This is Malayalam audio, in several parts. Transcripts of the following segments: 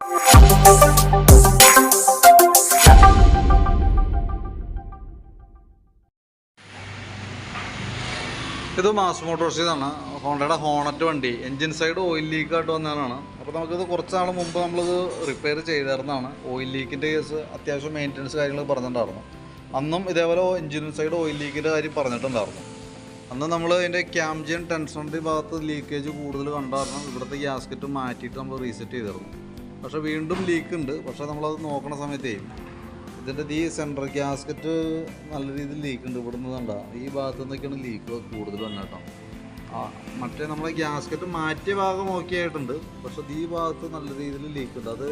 ഇത് മാസ് മോട്ടോർസ് ഇതാണ്. ഹോണ്ടയുടെ ഹോണറ്റ് വണ്ടി. എൻജിൻ സൈഡ് ഓയിൽ ലീക്കായിട്ട് വന്നതാണ് അപ്പോൾ നമുക്കിത് കുറച്ച് നാൾ മുമ്പ് നമ്മളിത് റിപ്പയർ ചെയ്തിരുന്നതാണ് ഓയിൽ ലീക്കിന്റെ കേസ് അത്യാവശ്യം മെയിന്റനൻസ് കാര്യങ്ങൾ പറഞ്ഞിട്ടുണ്ടായിരുന്നു. അന്നും ഇതേപോലെ എൻജിൻ സൈഡ് ഓയിൽ ലീക്കിന്റെ കാര്യം പറഞ്ഞിട്ടുണ്ടായിരുന്നു. അന്ന് നമ്മൾ അതിന്റെ ക്യാംജിയൻ ടെൻഷന്റെ ഭാഗത്ത് ലീക്കേജ് കൂടുതൽ കണ്ടായിരുന്നു ഇവിടുത്തെ ഗ്യാസ്കറ്റ് മാറ്റിയിട്ട് നമ്മൾ റീസെറ്റ് ചെയ്തിരുന്നു. പക്ഷേ വീണ്ടും ലീക്ക് ഉണ്ട് പക്ഷേ നമ്മളത് നോക്കണ സമയത്തേ ഇതിന്റെ ഈ സെൻട്രൽ ഗ്യാസ്കറ്റ് നല്ല രീതിയിൽ ലീക്ക് ഉണ്ട് ഇവിടുന്ന് കണ്ട. ഈ ഭാഗത്തു നിന്നൊക്കെയാണ് ലീക്ക് കൂടുതൽ വന്നത് കേട്ടോ. ആ മറ്റേ നമ്മളെ ഗ്യാസ്കറ്റ് മാറ്റിയ ഭാഗം ഓക്കെ ആയിട്ടുണ്ട്. പക്ഷെ ഈ ഭാഗത്ത് നല്ല രീതിയിൽ ലീക്ക് ഉണ്ട്. അത്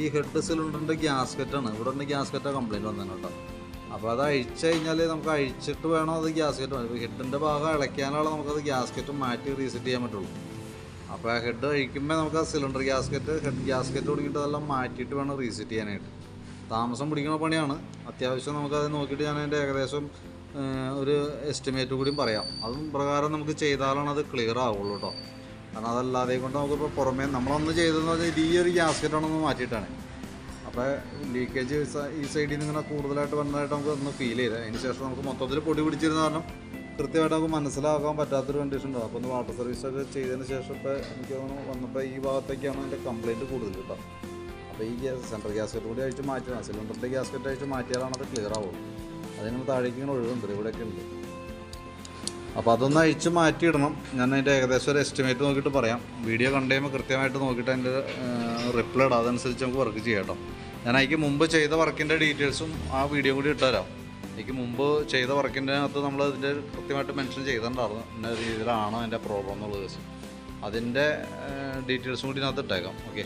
ഈ ഹെഡ് സിലിണ്ടറിന്റെ ഗ്യാസ്കറ്റാണ് ഇവിടെ ഉണ്ട് ഗ്യാസ്കറ്റാണ് കംപ്ലയിന്റ് വന്നത് കേട്ടോ. അപ്പോൾ അത് അഴിച്ചു കഴിഞ്ഞാൽ നമുക്ക് അഴിച്ചിട്ട് വേണം അത് ഗ്യാസ്കറ്റ് ഹെഡിന്റെ ഭാഗം ഇളയ്ക്കാനാണ് നമുക്കത് ഗ്യാസ്കറ്റ് മാറ്റി റീസെറ്റ് ചെയ്യാൻ പറ്റുള്ളൂ. അപ്പോൾ ആ ഹെഡ് അഴിക്കുമ്പോൾ നമുക്ക് ആ സിലിണ്ടർ ഗ്യാസ്കറ്റ് ഹെഡ് ഗ്യാസ്കറ്റ് തുടങ്ങിയിട്ട് അതെല്ലാം മാറ്റിയിട്ട് വേണം റീസെറ്റ് ചെയ്യാനായിട്ട്. താമസം പിടിക്കുന്ന പണിയാണ്. അത്യാവശ്യം നമുക്കത് നോക്കിയിട്ട് ഞാൻ അതിന്റെ ഏകദേശം ഒരു എസ്റ്റിമേറ്റ് കൂടിയും പറയാം. അതും പ്രകാരം നമുക്ക് ചെയ്താലാണ് അത് ക്ലിയർ ആവുള്ളൂ കേട്ടോ കാരണം അതല്ലാതെ കൊണ്ട് നമുക്കിപ്പോൾ പുറമേ നമ്മളൊന്ന് ചെയ്തതെന്ന് പറഞ്ഞാൽ ഈ ഒരു ഗ്യാസ്കറ്റാണെന്ന് മാറ്റിയിട്ടാണ്. അപ്പോൾ ലീക്കേജ് ഈ സൈഡിൽ നിന്ന് ഇങ്ങനെ കൂടുതലായിട്ട് വന്നതായിട്ട് നമുക്ക് ഒന്ന് ഫീൽ ചെയ്ത് അതിന് ശേഷം നമുക്ക് മൊത്തത്തിൽ പൊടി പിടിച്ചിരുന്ന കാരണം കൃത്യമായിട്ട് നമുക്ക് മനസ്സിലാക്കാൻ പറ്റാത്തൊരു കണ്ടീഷൻ ഉണ്ടാവും അപ്പോൾ ഒന്ന് വാട്ടർ സർവീസ് ഒക്കെ ചെയ്തതിന് ശേഷം ഇപ്പോൾ എനിക്ക് തോന്നുന്നു വന്നപ്പോൾ ഈ ഭാഗത്തേക്കാണ് എന്റെ കംപ്ലയിന്റ് കൂടുതൽ കേട്ടോ. അപ്പോൾ ഈ ഗ്യാസ് സെൻട്രൽ ഗ്യാസ്കറ്റ് കൂടി അഴിച്ച് മാറ്റണം സിലിണ്ടറിന്റെ ഗ്യാസ്കറ്റ് അഴിച്ച് മാറ്റിയാലാണ് അത് ക്ലിയർ ആവുള്ളൂ. അതിങ്ങനെ താഴേക്ക് ഇങ്ങനെ ഒഴുകുന്നുണ്ട്. ഇവിടെയൊക്കെ ഉണ്ട്. അപ്പോൾ അതൊന്ന് അഴിച്ച് മാറ്റിയിടണം. ഞാൻ അതിന്റെ ഏകദേശം ഒരു എസ്റ്റിമേറ്റ് നോക്കിയിട്ട് പറയാം. വീഡിയോ കണ്ടു കഴിയുമ്പോൾ കൃത്യമായിട്ട് നോക്കിയിട്ട് അതിന്റെ റിപ്ലൈ ഇടാം. അതനുസരിച്ച് നമുക്ക് വർക്ക് ചെയ്യാം കേട്ടോ. ഞാൻ അതിക്ക് മുമ്പ് ചെയ്ത വർക്കിന്റെ ഡീറ്റെയിൽസും ആ വീഡിയോ കൂടി ഇട്ടുതരാം. എനിക്ക് മുമ്പ് ചെയ്ത വർക്കിന്റെ അകത്ത് നമ്മൾ അതിന്റെ കൃത്യമായിട്ട് മെൻഷൻ ചെയ്തിട്ടുണ്ടായിരുന്നു. ഇന്ന രീതിയിലാണ് അതിന്റെ പ്രോബ്ലം എന്നുള്ളത് അതിന്റെ ഡീറ്റെയിൽസും കൂടി ഇതിനകത്ത് ഇട്ടേക്കാം. ഓക്കെ